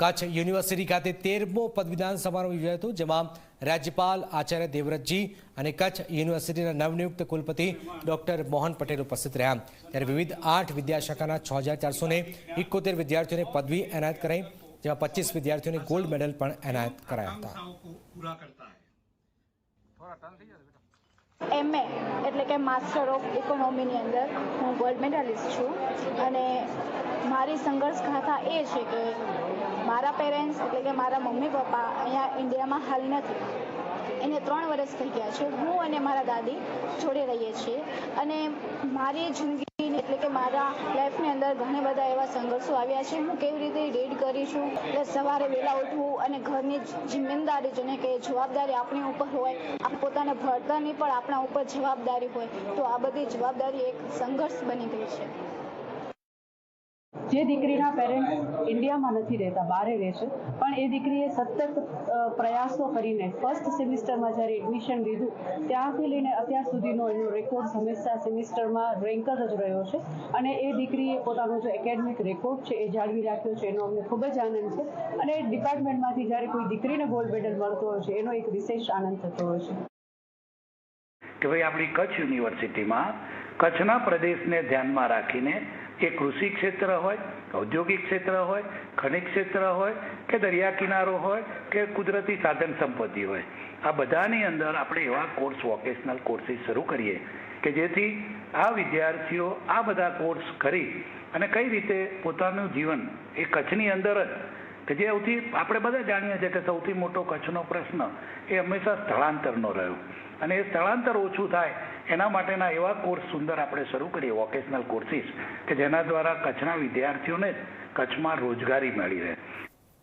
Kutch university ખાતે તેરમો પદવીદાન સમારોહ યોજાયો હતો, જેમાં રાજ્યપાલ આચાર્ય દેવવ્રતજી અને કચ્છ યુનિવર્સિટીના નવનિયુક્ત કુલપતિ ડોક્ટર મોહન પટેલ ઉપસ્થિત રહ્યા. ત્યારે વિવિધ આઠ વિદ્યાશાખાના છ હજાર ચારસો ને ઇકોતેર વિદ્યાર્થીઓને પદવી એનાયત કરાઈ, જેમાં પચીસ વિદ્યાર્થીઓને ગોલ્ડ મેડલ પણ એનાયત કરાયા હતા. એમએ, એટલે કે માસ્ટર ઓફ ઇકોનોમીની અંદર હું ગોલ્ડ મેડલિસ્ટ છું. અને મારી સંઘર્ષ ગાથા એ છે કે મારા પેરેન્ટ્સ એટલે કે મારા મમ્મી પપ્પા અહીંયા ઇન્ડિયામાં હાલ નથી. એને ત્રણ વર્ષ થઈ ગયા છે. હું અને મારા દાદી જોડે રહીએ છીએ. અને મારી જિંદગી એટલે કે મારા લાઈફની અંદર ઘણા બધા એવા સંઘર્ષો આવ્યા છે. હું કેવી રીતે રીડ કરી છું? એટલે સવારે વહેલા ઉઠવું અને ઘરની જિમ્મેદારી જેને કે જવાબદારી આપણી ઉપર હોય, આપણે પોતાને ભણતરની પણ આપણા ઉપર જવાબદારી હોય, તો આ બધી જવાબદારી એક સંઘર્ષ બની ગઈ છે. જે દીકરીના પેરેન્ટ ઇન્ડિયામાં નથી રહેતા બહારે રહે છે પણ એ દીકરીએ સતત પ્રયાસો કરીને ફર્સ્ટ સેમિસ્ટરમાં જ્યારે એડમિશન લીધું, ત્યાંથી લઈને અત્યાર સુધીનો એનો રેકોર્ડ હંમેશા સેમિસ્ટરમાં રેન્કર જ રહ્યો છે. અને એ દીકરીએ પોતાનો જે એકેડમિક રેકોર્ડ છે, એ જાળવી રાખ્યો છે, એનો અમને ખૂબ જ આનંદ છે. અને ડિપાર્ટમેન્ટમાંથી જ્યારે કોઈ દીકરીને ગોલ્ડ મેડલ મળતો હોય છે, એનો એક વિશેષ આનંદ થતો હોય છે. કે ભાઈ આપણી કચ્છ યુનિવર્સિટીમાં, કચ્છના પ્રદેશને ધ્યાનમાં રાખીને એ કૃષિ ક્ષેત્ર હોય, ઔદ્યોગિક ક્ષેત્ર હોય, ખનિજ ક્ષેત્ર હોય, કે દરિયા કિનારો હોય, કે કુદરતી સાધન સંપત્તિ હોય. આ બધાની અંદર આપણે એવા કોર્સ વોકેશનલ કોર્સીસ શરૂ કરીએ કે જેથી આ વિદ્યાર્થીઓ આ બધા કોર્સ કરી અને કઈ રીતે પોતાનું જીવન એ કચ્છની અંદર જ કે જે સૌથી આપણે બધા જાણીએ છીએ કે સૌથી મોટો કચ્છનો પ્રશ્ન એ હંમેશા સ્થળાંતરનો રહ્યો. અને એ સ્થળાંતર ઓછું થાય એના માટેના એવા કોર્સ સુંદર આપણે શરૂ કરીએ વોકેશનલ કોર્સીસ કે જેના દ્વારા કચ્છના વિદ્યાર્થીઓને કચ્છમાં રોજગારી મળી રહે.